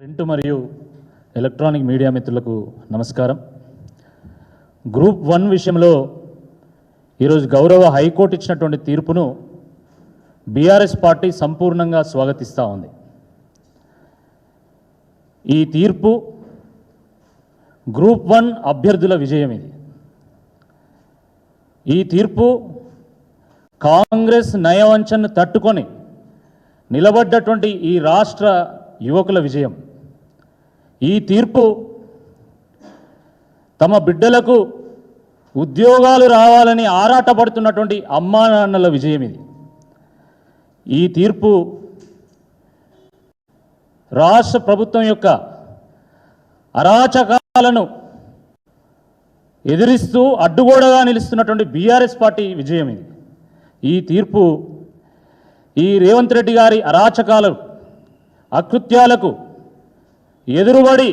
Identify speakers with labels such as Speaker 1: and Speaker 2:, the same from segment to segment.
Speaker 1: Print మరియు electronic media మిత్రులకు నమస్కారం. గ్రూప్ వన్ విషయంలో ఈరోజు గౌరవ హైకోర్టు ఇచ్చినటువంటి తీర్పును బీఆర్ఎస్ పార్టీ సంపూర్ణంగా స్వాగతిస్తూ ఉంది. ఈ తీర్పు గ్రూప్ వన్ అభ్యర్థుల విజయం ఇది. ఈ తీర్పు కాంగ్రెస్ నయవంచను తట్టుకొని నిలబడ్డటువంటి ఈ రాష్ట్ర యువకుల విజయం. ఈ తీర్పు తమ బిడ్డలకు ఉద్యోగాలు రావాలని ఆరాటపడుతున్నటువంటి అమ్మా నాన్నల విజయం ఇది. ఈ తీర్పు రాష్ట్ర ప్రభుత్వం యొక్క అరాచకాలను ఎదిరిస్తూ అడ్డుగోడగా నిలుస్తున్నటువంటి బీఆర్ఎస్ పార్టీ విజయం ఇది. ఈ తీర్పు ఈ రేవంత్ రెడ్డి గారి అరాచకాలు అకృత్యాలకు ఎదురుబడి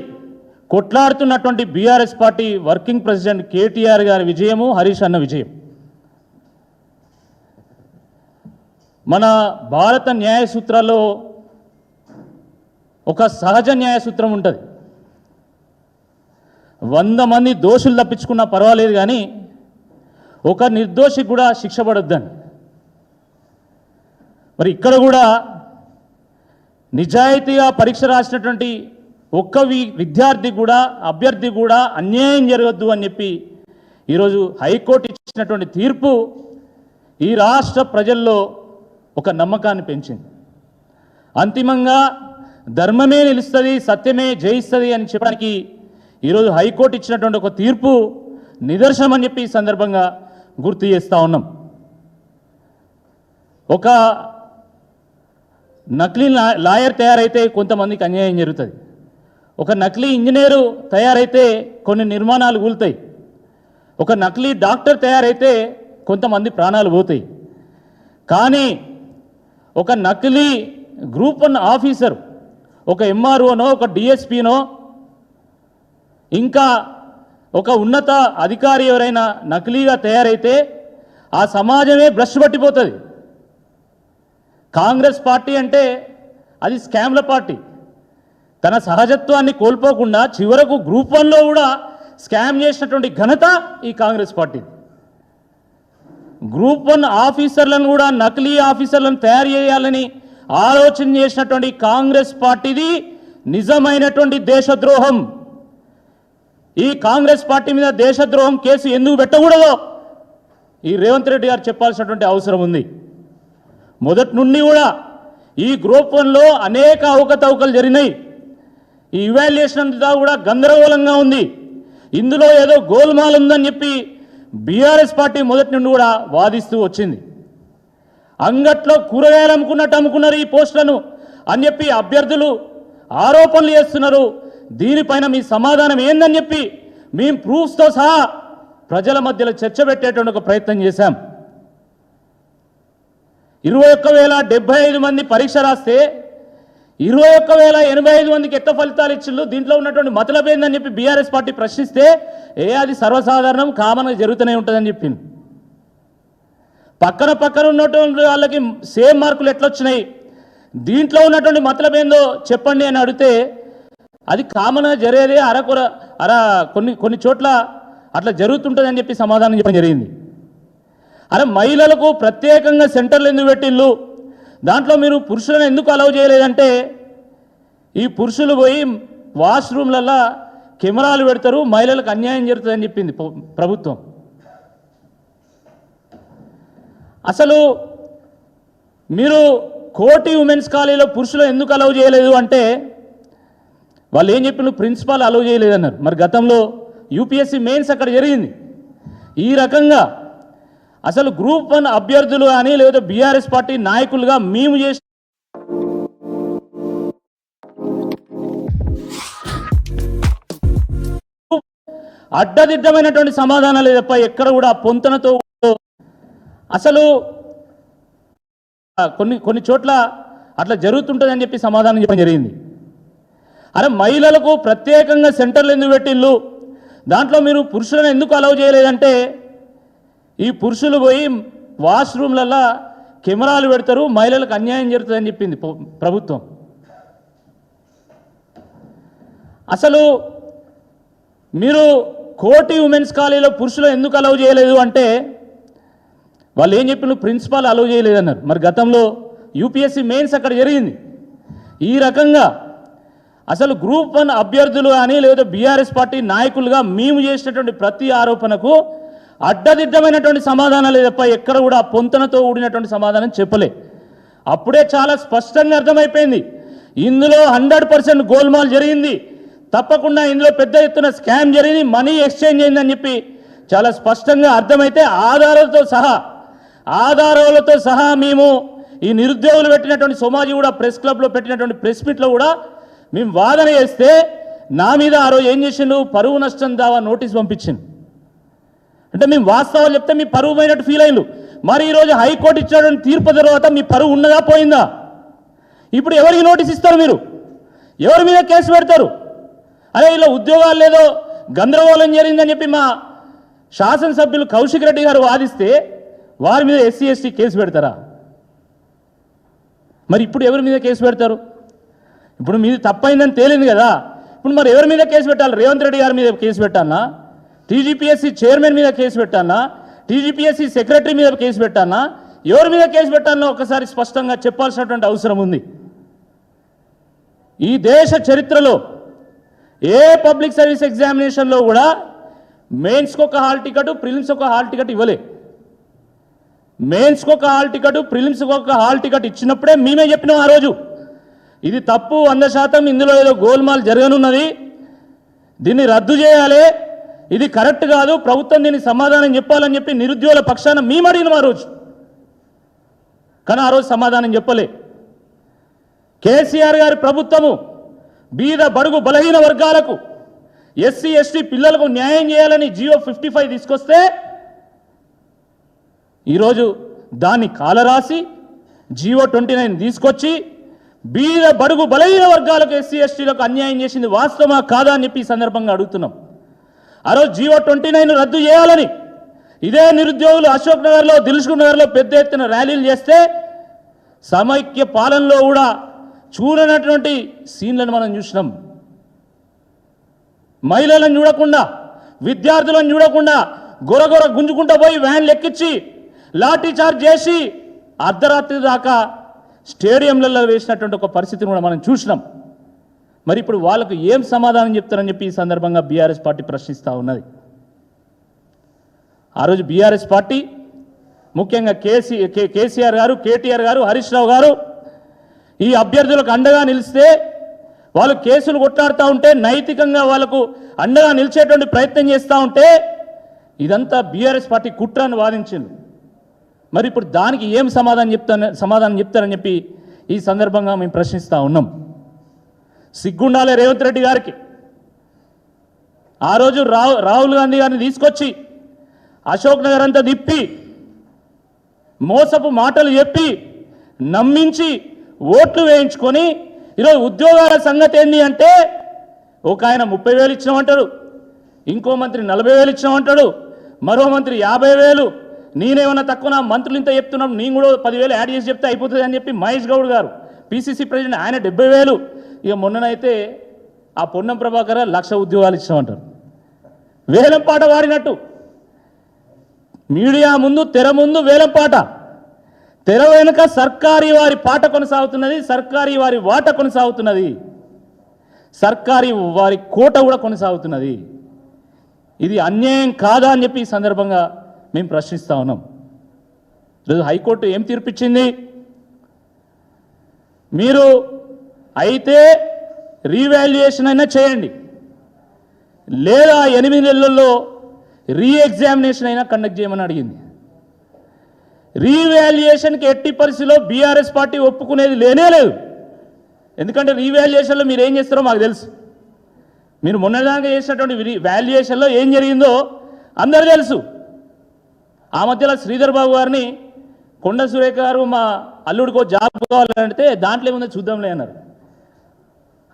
Speaker 1: కొట్లాడుతున్నటువంటి BRS party working president KTR గారి విజయము హరీష్ అన్న విజయం. మన భారత న్యాయ సూత్రాల్లో ఒక సహజ న్యాయ సూత్రం ఉంటుంది. వంద మంది దోషులు తప్పించుకున్నా పర్వాలేదు కానీ ఒక నిర్దోషి కూడా శిక్ష పడొద్దని. మరి ఇక్కడ కూడా నిజాయితీగా పరీక్ష రాసినటువంటి ఒక్క వి విద్యార్థి కూడా అభ్యర్థి కూడా అన్యాయం జరగద్దు అని చెప్పి ఈరోజు హైకోర్టు ఇచ్చినటువంటి తీర్పు ఈ రాష్ట్ర ప్రజల్లో ఒక నమ్మకాన్ని పెంచింది. అంతిమంగా ధర్మమే నిలుస్తుంది సత్యమే జయిస్తుంది అని చెప్పడానికి ఈరోజు హైకోర్టు ఇచ్చినటువంటి ఒక తీర్పు నిదర్శనం అని చెప్పి ఈ సందర్భంగా గుర్తు చేస్తూ ఉన్నాం. ఒక నకిలీ లా- లాయర్ తయారైతే కొంతమందికి అన్యాయం జరుగుతుంది. ఒక నకిలీ ఇంజనీరు తయారైతే కొన్ని నిర్మాణాలు కూలుతాయి ఒక నకిలీ డాక్టర్ తయారైతే కొంతమంది ప్రాణాలు పోతాయి. కానీ ఒక నకిలీ గ్రూప్ వన్ ఆఫీసర్ ఒక ఎంఆర్ఓనో ఒక డిఎస్పీనో ఇంకా ఒక ఉన్నత అధికారి ఎవరైనా నకిలీగా తయారైతే ఆ సమాజమే బ్రష్ పట్టిపోతుంది. కాంగ్రెస్ పార్టీ అంటే అది స్కామ్ల పార్టీ. తన సహజత్వాన్ని కోల్పోకుండా చివరకు గ్రూప్ వన్లో కూడా స్కామ్ చేసినటువంటి ఘనత ఈ కాంగ్రెస్ పార్టీ. గ్రూప్ వన్ ఆఫీసర్లను కూడా నకిలీ ఆఫీసర్లను తయారు చేయాలని ఆలోచన చేసినటువంటి కాంగ్రెస్ పార్టీది నిజమైనటువంటి దేశద్రోహం. ఈ కాంగ్రెస్ పార్టీ మీద దేశద్రోహం కేసు ఎందుకు పెట్టకూడదో ఈ రేవంత్ రెడ్డి గారు చెప్పాల్సినటువంటి అవసరం ఉంది. మొదటి నుండి కూడా ఈ గ్రూప్ వన్లో అనేక అవకతవకలు జరిగినాయి. ఈ ఇవాల్యుయేషన్ అంతా కూడా గందరగోళంగా ఉంది. ఇందులో ఏదో గోల్మాల్ ఉందని చెప్పి బీఆర్ఎస్ పార్టీ మొదటి నుండి కూడా వాదిస్తూ వచ్చింది. అంగట్లో కూరగాయలు అమ్ముకున్నట్టు అమ్ముకున్నారు ఈ పోస్టులను అని చెప్పి అభ్యర్థులు ఆరోపణలు చేస్తున్నారు. దీనిపైన మీ సమాధానం ఏందని చెప్పి మేము ప్రూఫ్స్తో సహా ప్రజల మధ్యలో చర్చ పెట్టేటువంటి ఒక ప్రయత్నం చేశాం. ఇరవై ఒక్క వేల డెబ్బై ఐదు మంది పరీక్ష రాస్తే ఇరవై ఒక్క వేల ఎనభై ఐదు మందికి ఎట్ట ఫలితాలు ఇచ్చిళ్ళు దీంట్లో ఉన్నటువంటి మతలబ్ ఏందని చెప్పి బీఆర్ఎస్ పార్టీ ప్రశ్నిస్తే ఏ అది సర్వసాధారణం కామన్గా జరుగుతూనే ఉంటుందని చెప్పింది పక్కన పక్కన ఉన్నటువంటి వాళ్ళకి సేమ్ మార్కులు ఎట్లొచ్చినాయి? దీంట్లో ఉన్నటువంటి మతలబ్ ఏందో చెప్పండి అని అడిగితే అది కామన్గా జరిగేది అరకొర అర కొన్ని కొన్ని చోట్ల అట్లా జరుగుతుంటుందని చెప్పి సమాధానం చెప్పడం జరిగింది. అరే మహిళలకు ప్రత్యేకంగా సెంటర్లు ఎందుకు పెట్టిళ్ళు దాంట్లో మీరు పురుషులను ఎందుకు అలౌ చేయలేదంటే ఈ పురుషులు పోయి వాష్రూమ్లలో కెమెరాలు పెడతారు మహిళలకు అన్యాయం జరుగుతుందని చెప్పింది ప్రభుత్వం. అసలు మీరు కోటి ఉమెన్స్ కాలేజీలో పురుషులు ఎందుకు అలౌ చేయలేదు అంటే వాళ్ళు ఏం చెప్పిన ప్రిన్సిపాల్ అలౌ చేయలేదన్నారు. మరి గతంలో యూపీఎస్సీ మెయిన్స్ అక్కడ జరిగింది. ఈ రకంగా అసలు గ్రూప్ వన్ అభ్యర్థులు కానీ లేదా బీఆర్ఎస్ పార్టీ నాయకులుగా మేము చేసిన అడ్డదిడ్డమైనటువంటి సమాధానాలు తప్ప ఎక్కడ కూడా పొంతనతో అసలు కొన్ని కొన్ని చోట్ల అట్లా జరుగుతుంటుందని చెప్పి సమాధానం చెప్పడం జరిగింది. అరే మహిళలకు ప్రత్యేకంగా సెంటర్లు ఎందుకు పెట్టిళ్ళు దాంట్లో మీరు పురుషులను ఎందుకు అలౌ చేయలేదంటే ఈ పురుషులు పోయి వాష్రూమ్లలో కెమెరాలు పెడతారు మహిళలకు అన్యాయం జరుగుతుందని చెప్పింది ప్రభుత్వం. అసలు మీరు కోటి ఉమెన్స్ కాలేజీలో పురుషులు ఎందుకు అలౌ చేయలేదు అంటే వాళ్ళు ఏం చెప్పిన ప్రిన్సిపాల్ అలౌ చేయలేదన్నారు. మరి గతంలో యూపీఎస్సీ మెయిన్స్ అక్కడ జరిగింది. ఈ రకంగా అసలు గ్రూప్ వన్ అభ్యర్థులు కానీ లేదా బీఆర్ఎస్ పార్టీ నాయకులుగా మేము చేసినటువంటి ప్రతి ఆరోపణకు అడ్డదిడ్డమైనటువంటి సమాధానాలు తప్ప ఎక్కడ కూడా ఆ పొంతనతో కూడినటువంటి సమాధానం చెప్పలే. అప్పుడే చాలా స్పష్టంగా అర్థమైపోయింది. ఇందులో హండ్రెడ్ పర్సెంట్ గోల్మాల్ జరిగింది. తప్పకుండా ఇందులో పెద్ద ఎత్తున స్కామ్ జరిగింది మనీ ఎక్స్చేంజ్ అయిందని చెప్పి చాలా స్పష్టంగా అర్థమైతే ఆధారాలతో సహా ఆధారాలతో సహా మేము ఈ నిరుద్యోగులు పెట్టినటువంటి సోమాజీ కూడా ప్రెస్ క్లబ్లో పెట్టినటువంటి ప్రెస్ మీట్లో కూడా మేము వాదన చేస్తే నా మీద ఆ రోజు ఏం చేసిండు? పరువు నష్టం దావా నోటీస్ పంపించింది అంటే మేము వాస్తవాలు చెప్తే మీ పరువు పోయినట్టు ఫీల్ అయ్యారు మరి ఈరోజు హైకోర్టు ఇచ్చిన తీర్పు తర్వాత మీ పరువు ఉన్నదా పోయిందా? ఇప్పుడు ఎవరికి నోటీస్ ఇస్తారు మీరు? ఎవరి మీద కేసు పెడతారు? అరే ఇలా ఉద్యోగాలు లేదో గందరగోళం జరిగిందని చెప్పి మా శాసనసభ్యులు కౌశిక్ రెడ్డి గారు వాదిస్తే వారి మీద ఎస్సీ ఎస్టీ కేసు పెడతారా? మరి ఇప్పుడు ఎవరి మీద కేసు పెడతారు? ఇప్పుడు మీది తప్పైందని తేలింది కదా. ఇప్పుడు మరి ఎవరి మీద కేసు పెట్టాలి? రేవంత్ రెడ్డి గారి మీద కేసు పెట్టాలనా టీజీపీఎస్సీ చైర్మన్ మీద కేసు పెట్టానా టీజీపీఎస్సీ సెక్రటరీ మీద కేసు పెట్టానా ఎవరి మీద కేసు పెట్టానో ఒకసారి స్పష్టంగా చెప్పాల్సినటువంటి అవసరం ఉంది. ఈ దేశ చరిత్రలో ఏ పబ్లిక్ సర్వీస్ ఎగ్జామినేషన్లో కూడా మెయిన్స్కి ఒక హాల్ టికెట్ ప్రిలిమ్స్ ఒక హాల్ టికెట్ ఇవ్వలే. మెయిన్స్కి ఒక హాల్ టికెట్ ప్రిలిమ్స్కి ఒక హాల్ టికెట్ ఇచ్చినప్పుడే మేమే చెప్పినాం ఆ రోజు. ఇది తప్పు వంద శాతం ఇందులో ఏదో గోల్మాల్ జరగనున్నది. దీన్ని రద్దు చేయాలి. ఇది కరెక్ట్ కాదు ప్రభుత్వం దీనికి సమాధానం చెప్పాలని చెప్పి నిరుద్యోగుల పక్షాన మేము అడిగినాం ఆ రోజు. కానీ ఆ రోజు సమాధానం చెప్పలే. కేసీఆర్ గారి ప్రభుత్వము బీద బడుగు బలహీన వర్గాలకు ఎస్సీ ఎస్టీ పిల్లలకు న్యాయం చేయాలని జియో ఫిఫ్టీ ఫైవ్ తీసుకొస్తే ఈరోజు దాన్ని కాలరాసి జియో ట్వంటీ నైన్ తీసుకొచ్చి బీద బడుగు బలహీన వర్గాలకు ఎస్సీ ఎస్టీలకు అన్యాయం చేసింది వాస్తవమా కాదా అని చెప్పి ఈ సందర్భంగా అడుగుతున్నాం. ఆ రోజు జియో ట్వంటీ నైన్ రద్దు చేయాలని ఇదే నిరుద్యోగులు అశోక్ నగర్లో దిల్సుఖ్ నగర్లో పెద్ద ఎత్తున ర్యాలీలు చేస్తే సమైక్య పాలనలో కూడా చూడనటువంటి సీన్లను మనం చూసినాం. మహిళలను చూడకుండా విద్యార్థులను చూడకుండా గొరగొర గుంజుకుంటూ పోయి వ్యాన్లు ఎక్కించి లాఠీ చార్జ్ చేసి అర్ధరాత్రి దాకా స్టేడియంలలో వేసినటువంటి ఒక పరిస్థితిని కూడా మనం చూసినాం. మరి ఇప్పుడు వాళ్ళకు ఏం సమాధానం చెప్తారని చెప్పి ఈ సందర్భంగా బీఆర్ఎస్ పార్టీ ప్రశ్నిస్తూ ఉన్నది. ఆ రోజు బీఆర్ఎస్ పార్టీ ముఖ్యంగా కేసీ కే- కేసీఆర్ గారు కేటీఆర్ గారు హరీష్ రావు గారు ఈ అభ్యర్థులకు అండగా నిలిస్తే వాళ్ళు కేసులు కొట్లాడుతూ ఉంటే నైతికంగా వాళ్ళకు అండగా నిలిచేటువంటి ప్రయత్నం చేస్తూ ఉంటే ఇదంతా బీఆర్ఎస్ పార్టీ కుట్రాన్ని వాదించింది. మరి ఇప్పుడు దానికి ఏం సమాధానం చెప్తాను సమాధానం చెప్తారని చెప్పి ఈ సందర్భంగా మేము ప్రశ్నిస్తూ ఉన్నాం. సిగ్గుండాలే రేవంత్ రెడ్డి గారికి. ఆ రోజు రాహుల్ గాంధీ గారిని తీసుకొచ్చి అశోక్ నగర్ అంతా తిప్పి మోసపు మాటలు చెప్పి నమ్మించి ఓట్లు వేయించుకొని ఈరోజు ఉద్యోగాల సంగతి ఏంటి అంటే ఒక ఆయన ముప్పై వేలు ఇచ్చినామంటాడు ఇంకో మంత్రి నలభై వేలు ఇచ్చినామంటాడు మరో మంత్రి యాభై వేలు నేనేమన్నా తక్కువ నా మంత్రులు ఇంత చెప్తున్నాం నేను కూడా పదివేలు యాడ్ చేసి చెప్తే అయిపోతుంది అని చెప్పి మహేష్ గౌడ్ గారు పిసిసి ప్రెసిడెంట్ ఆయన డెబ్బై వేలు ఇక మొన్ననైతే ఆ పొన్నం ప్రభాకర్ లక్ష ఉద్యోగాలు ఇచ్చామంటారు వేలం పాట వాడినట్టు. మీడియా ముందు తెర ముందు వేలం పాట. తెర వెనుక సర్కారీ వారి పాట కొనసాగుతున్నది సర్కారీ వారి వాట కొనసాగుతున్నది. సర్కారీ వారి కోట కూడా కొనసాగుతున్నది. ఇది అన్యాయం కాదా అని చెప్పి ఈ సందర్భంగా మేము ప్రశ్నిస్తా ఉన్నాం. ఈరోజు హైకోర్టు ఏం తీర్పిచ్చింది? మీరు అయితే రీవాల్యుయేషన్ అయినా చేయండి. లేదా ఎనిమిది నెలల్లో రీఎగ్జామినేషన్ అయినా కండక్ట్ చేయమని అడిగింది. రీవాల్యుయేషన్కి ఎట్టి పరిస్థితిలో బీఆర్ఎస్ పార్టీ ఒప్పుకునేది లేనే లేదు. ఎందుకంటే రీవాల్యుయేషన్లో మీరు ఏం చేస్తారో మాకు తెలుసు. మీరు మొన్నదాకా చేసినటువంటి వాల్యుయేషన్లో ఏం జరిగిందో అందరూ తెలుసు. ఆ మధ్యలో శ్రీధర్ బాబు గారిని కొండ సురేఖ గారు మా అల్లుడికో జాబ్ కావాలంటే దాంట్లో ఏముందో చూద్దాంలే అన్నారు.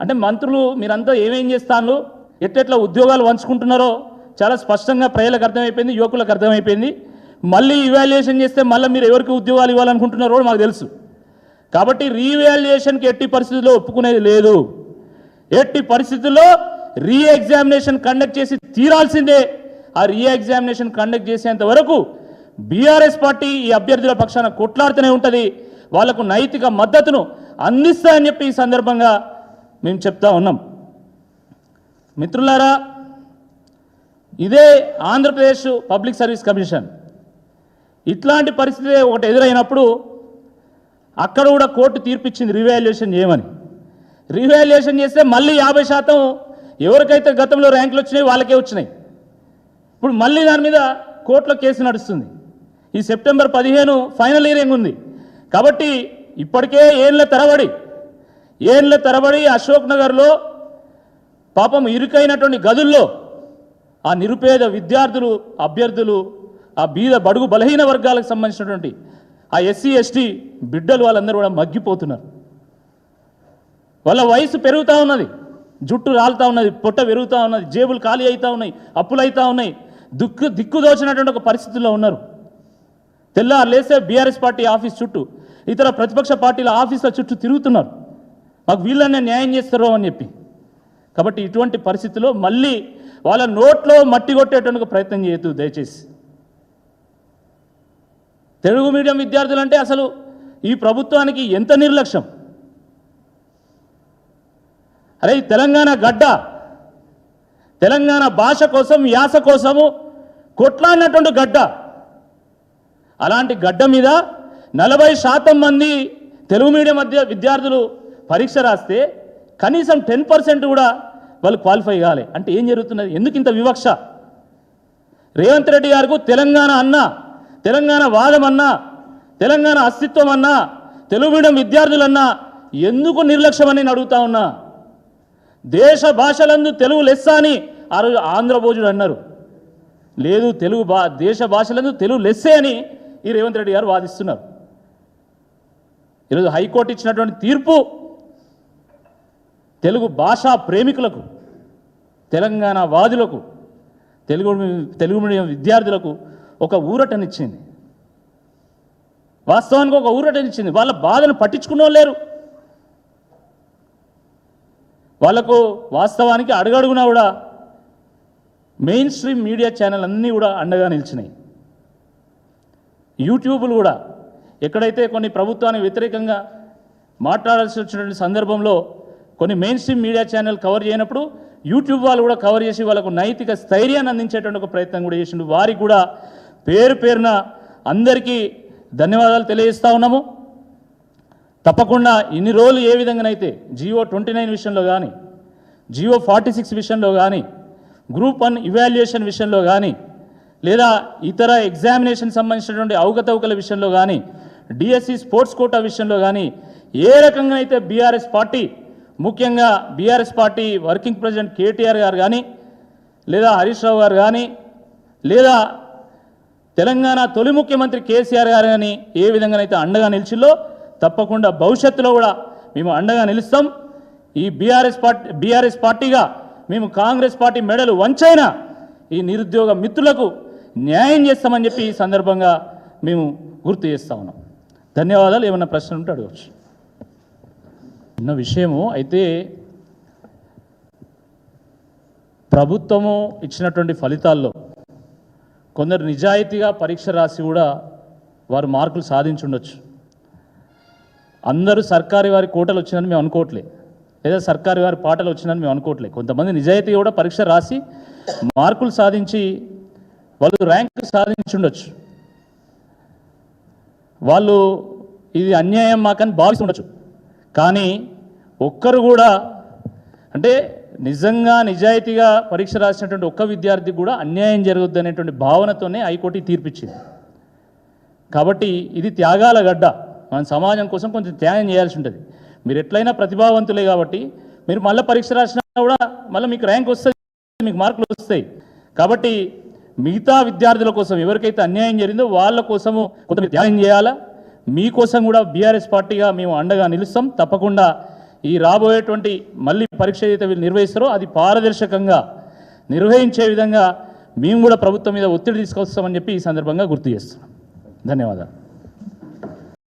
Speaker 1: అంటే మంత్రులు మీరంతా ఏమేం చేస్తాను ఎట్లెట్లా ఉద్యోగాలు పంచుకుంటున్నారో చాలా స్పష్టంగా ప్రజలకు అర్థమైపోయింది యువకులకు అర్థమైపోయింది. మళ్ళీ ఇవాల్యుయేషన్ చేస్తే మళ్ళీ మీరు ఎవరికి ఉద్యోగాలు ఇవ్వాలనుకుంటున్నారో మాకు తెలుసు. కాబట్టి రీవాల్యుయేషన్కి ఎట్టి పరిస్థితుల్లో ఒప్పుకునేది లేదు. ఎట్టి పరిస్థితుల్లో రీ ఎగ్జామినేషన్ కండక్ట్ చేసి తీరాల్సిందే. ఆ రీ ఎగ్జామినేషన్ కండక్ట్ చేసేంత వరకు బీఆర్ఎస్ పార్టీ ఈ అభ్యర్థుల పక్షాన కొట్లాడుతూనే ఉంటుంది. వాళ్ళకు నైతిక మద్దతును అందిస్తాయని చెప్పి ఈ సందర్భంగా మేము చెప్తా ఉన్నాం. మిత్రులారా ఇదే ఆంధ్రప్రదేశ్ పబ్లిక్ సర్వీస్ కమిషన్. ఇట్లాంటి పరిస్థితి ఒకటి ఎదురైనప్పుడు అక్కడ కూడా కోర్టు తీర్పిచ్చింది రివాల్యుయేషన్ చేయమని. రివాల్యుయేషన్ చేస్తే మళ్ళీ యాభై శాతం ఎవరికైతే గతంలో ర్యాంకులు వచ్చినాయి వాళ్ళకే వచ్చినాయి. ఇప్పుడు మళ్ళీ దాని మీద కోర్టులో కేసు నడుస్తుంది. ఈ సెప్టెంబర్ పదిహేను ఫైనల్ ఇయరింగ్ ఉంది. కాబట్టి ఇప్పటికే ఏళ్ళ తరబడి ఏళ్ళ తరబడి అశోక్ నగర్లో పాపం ఇరుకైనటువంటి గదుల్లో ఆ నిరుపేద విద్యార్థులు అభ్యర్థులు ఆ బీద బడుగు బలహీన వర్గాలకు సంబంధించినటువంటి ఆ ఎస్సీ ఎస్టీ బిడ్డలు వాళ్ళందరూ కూడా మగ్గిపోతున్నారు. వాళ్ళ వయసు పెరుగుతూ ఉన్నది. జుట్టు రాలుతూ ఉన్నది. పొట్ట పెరుగుతూ ఉన్నది. జేబులు ఖాళీ అవుతూ ఉన్నాయి. అప్పులు అవుతూ ఉన్నాయి. దిక్కు దిక్కు దోచినటువంటి ఒక పరిస్థితుల్లో ఉన్నారు. తెల్లారు లేస్తే బీఆర్ఎస్ పార్టీ ఆఫీస్ చుట్టూ ఇతర ప్రతిపక్ష పార్టీల ఆఫీసుల చుట్టూ తిరుగుతున్నారు. మాకు వీళ్ళనే న్యాయం చేస్తారో అని చెప్పి. కాబట్టి ఇటువంటి పరిస్థితిలో మళ్ళీ వాళ్ళ నోట్లో మట్టి కొట్టేటువంటి ప్రయత్నం చేయొద్దు దయచేసి. తెలుగు మీడియం విద్యార్థులు అంటే అసలు ఈ ప్రభుత్వానికి ఎంత నిర్లక్ష్యం? అరే ఈ తెలంగాణ గడ్డ తెలంగాణ భాష కోసం యాస కోసము కొట్లాడినటువంటి గడ్డ. అలాంటి గడ్డ మీద నలభై శాతం మంది తెలుగు మీడియం మధ్య విద్యార్థులు పరీక్ష రాస్తే కనీసం టెన్ పర్సెంట్ కూడా వాళ్ళు క్వాలిఫై కావాలి అంటే ఏం జరుగుతున్నది? ఎందుకు ఇంత వివక్ష? రేవంత్ రెడ్డి గారికి తెలంగాణ అన్నా తెలంగాణ వాదం అన్నా తెలంగాణ అస్తిత్వం అన్నా తెలుగు మీడియం విద్యార్థులన్నా ఎందుకు నిర్లక్ష్యం అని నేను అడుగుతా ఉన్నా? దేశ భాషలందు తెలుగు లెస్స అని ఆ రోజు ఆంధ్రభోజుడు అన్నారు. లేదు తెలుగు భా దేశ భాషలందు తెలుగు లెస్సే అని ఈ రేవంత్ రెడ్డి గారు వాదిస్తున్నారు. ఈరోజు హైకోర్టు ఇచ్చినటువంటి తీర్పు తెలుగు భాషా ప్రేమికులకు తెలంగాణ వాదులకు తెలుగు తెలుగు మీడియం విద్యార్థులకు ఒక ఊరటనిచ్చింది. వాస్తవానికి ఒక ఊరటనిచ్చింది. వాళ్ళ బాధను పట్టించుకున్న లేరు. వాళ్ళకు వాస్తవానికి అడుగడుగునా కూడా మెయిన్ స్ట్రీమ్ మీడియా ఛానల్ అన్నీ కూడా అండగా నిలిచినాయి. యూట్యూబ్లు కూడా ఎక్కడైతే కొన్ని ప్రభుత్వానికి వ్యతిరేకంగా మాట్లాడాల్సి వచ్చినటువంటి సందర్భంలో కొన్ని main stream media channel cover చేయనప్పుడు యూట్యూబ్ వాళ్ళు కూడా కవర్ చేసి వాళ్ళకు నైతిక స్థైర్యాన్ని అందించేటువంటి ఒక ప్రయత్నం కూడా చేసిండు. వారికి కూడా పేరు పేరున అందరికీ ధన్యవాదాలు తెలియజేస్తూ ఉన్నాము. తప్పకుండా ఇన్ని రోజులు ఏ విధంగానైతే జియో ట్వంటీ నైన్ విషయంలో కానీ జియో ఫార్టీ సిక్స్ విషయంలో కానీ గ్రూప్ వన్ ఇవాల్యుయేషన్ విషయంలో కానీ లేదా ఇతర ఎగ్జామినేషన్ సంబంధించినటువంటి అవకతవకల విషయంలో కానీ డిఎస్సి స్పోర్ట్స్ కోటా విషయంలో కానీ ఏ రకంగా అయితే బీఆర్ఎస్ పార్టీ ముఖ్యంగా BRS party working president KTR గారు కానీ లేదా హరీష్ రావు గారు కానీ లేదా తెలంగాణ తొలి ముఖ్యమంత్రి కేసీఆర్ గారు కానీ ఏ విధంగానైతే అండగా నిలిచిల్లో తప్పకుండా భవిష్యత్తులో కూడా మేము అండగా నిలుస్తాం. ఈ బీఆర్ఎస్ పార్టీ బీఆర్ఎస్ పార్టీగా మేము కాంగ్రెస్ పార్టీ మెడలు వంచైనా ఈ నిరుద్యోగ మిత్రులకు న్యాయం చేస్తామని చెప్పి ఈ సందర్భంగా మేము గుర్తు చేస్తా ఉన్నాం. ధన్యవాదాలు. ఏమైనా ప్రశ్నలు ఉంటే అడగవచ్చు ఎన్నో విషయము. అయితే ప్రభుత్వము ఇచ్చినటువంటి ఫలితాల్లో కొందరు నిజాయితీగా పరీక్ష రాసి కూడా వారు మార్కులు సాధించుండొచ్చు. అందరూ సర్కారీ వారి కోటలు వచ్చిందని మేము అనుకోవట్లే. లేదా సర్కారీ వారి పాటలు వచ్చిందని మేము అనుకోవట్లే. కొంతమంది నిజాయితీగా కూడా పరీక్ష రాసి మార్కులు సాధించి వాళ్ళు ర్యాంక్ సాధించుండొచ్చు. వాళ్ళు ఇది అన్యాయం మాకని భావిస్తుండొచ్చు. కానీ ఒక్కరు కూడా అంటే నిజంగా నిజాయితీగా పరీక్ష రాసినటువంటి ఒక్క విద్యార్థికి కూడా అన్యాయం జరగద్దు అనేటువంటి భావనతోనే హైకోర్టు తీర్పిచ్చింది. కాబట్టి ఇది త్యాగాల గడ్డ. మన సమాజం కోసం కొంచెం త్యాగం చేయాల్సి ఉంటుంది. మీరు ఎట్లయినా ప్రతిభావంతులే కాబట్టి మీరు మళ్ళీ పరీక్ష రాసినా కూడా మళ్ళీ మీకు ర్యాంక్ వస్తుంది మీకు మార్కులు వస్తాయి. కాబట్టి మిగతా విద్యార్థుల కోసం ఎవరికైతే అన్యాయం జరిగిందో వాళ్ళ కోసము కొంత త్యాగం చేయాలా? మీకోసం కూడా బీఆర్ఎస్ పార్టీగా మేము అండగా నిలుస్తాం. తప్పకుండా ఈ రాబోయేటువంటి మళ్ళీ పరీక్ష ఏదైతే వీళ్ళు నిర్వహిస్తారో అది పారదర్శకంగా నిర్వహించే విధంగా మేము కూడా ప్రభుత్వం మీద ఒత్తిడి తీసుకొస్తామని చెప్పి ఈ సందర్భంగా గుర్తు చేస్తున్నాం. ధన్యవాదాలు.